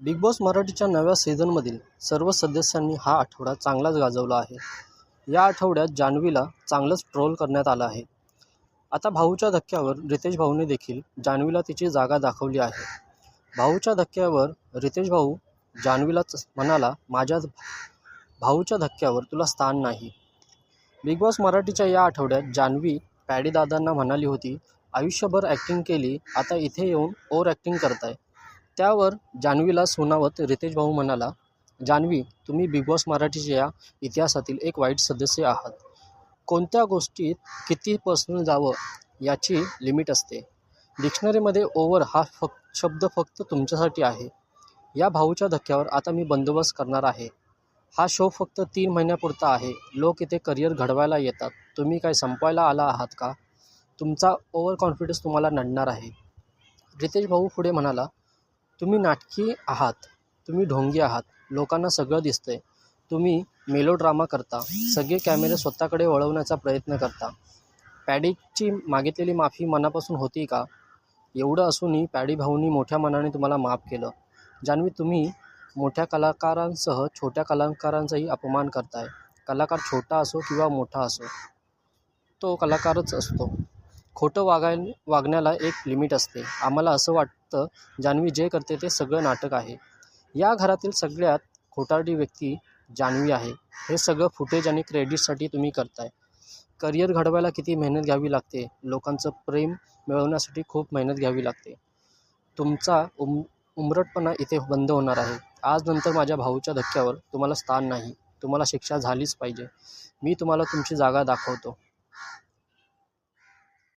Big boss मराठीच्या नव्या सीझनमधील सर्व सदस्यांनी हा आठवडा चांगलाच गाजवला आहे. या आठवड्यात जान्हवीला चांगलंच ट्रोल करण्यात आलं आहे. आता भाऊच्या धक्क्यावर रितेश भाऊने देखील जान्हवीला तिची जागा दाखवली आहे. भाऊच्या धक्क्यावर रितेश भाऊ जान्हवीलाच म्हणाला माझ्या भाऊच्या धक्क्यावर तुला स्थान नाही. बिग बॉस मराठीच्या या आठवड्यात जान्हवी पॅडी दादांना म्हणाली होती आयुष्यभर ॲक्टिंग केली आता इथे येऊन ओव्हर ॲक्टिंग करताय. त्यावर जान्हवीला सुनावत रितेश भाऊ म्हणाला जान्हवी तुम्ही बिग बॉस मराठीच्या इतिहासातील एक वाईट सदस्य आहात. कोणत्या गोष्टीत किती पर्सनल जावं याची लिमिट असते? डिक्शनरीमध्ये ओव्हर हा फक शब्द फक्त तुमच्यासाठी आहे. या भाऊच्या धक्क्यावर आता मी बंदोबस्त करणार आहे. हा शो फक्त तीन महिन्यापुरता आहे. लोक इथे करिअर घडवायला येतात. तुम्ही काय संपवायला आला आहात का? तुमचा ओव्हर कॉन्फिडन्स तुम्हाला नडणार आहे. रितेश भाऊ पुढे म्हणाला तुम्ही नाटकी आहात तुम्ही ढोंगी आहात लोकांना सगळं दिसतंय. तुम्ही मेलो ड्रामा करता सगळे कॅमेरे स्वतःकडे वळवण्याचा प्रयत्न करता. पॅडीची मागितलेली माफी मनापासून होती का? एवढं असूनही पॅडी भाऊनी मोठ्या मनाने तुम्हाला माफ केलं. जान्हवी तुम्ही मोठ्या कलाकारांसह छोट्या कलाकारांचाही अपमान करताय. कलाकार छोटा असो किंवा मोठा असो तो कलाकारच असतो. खोटं वागाय वागण्याला एक लिमिट असते. आम्हाला असं वाटतं जान्हवी जे करते ते सगळं नाटक आहे. या घरातील सगळ्यात खोटारडी व्यक्ती जान्हवी आहे. हे सगळं फुटेज आणि क्रेडिटसाठी तुम्ही करताय. करिअर घडवायला किती मेहनत घ्यावी लागते? लोकांचं प्रेम मिळवण्यासाठी खूप मेहनत घ्यावी लागते. तुमचा उम उमरटपणा इथे बंद होणार आहे. आज नंतर माझ्या भाऊच्या धक्क्यावर तुम्हाला स्थान नाही. तुम्हाला शिक्षा झालीच पाहिजे. मी तुम्हाला तुमची जागा दाखवतो.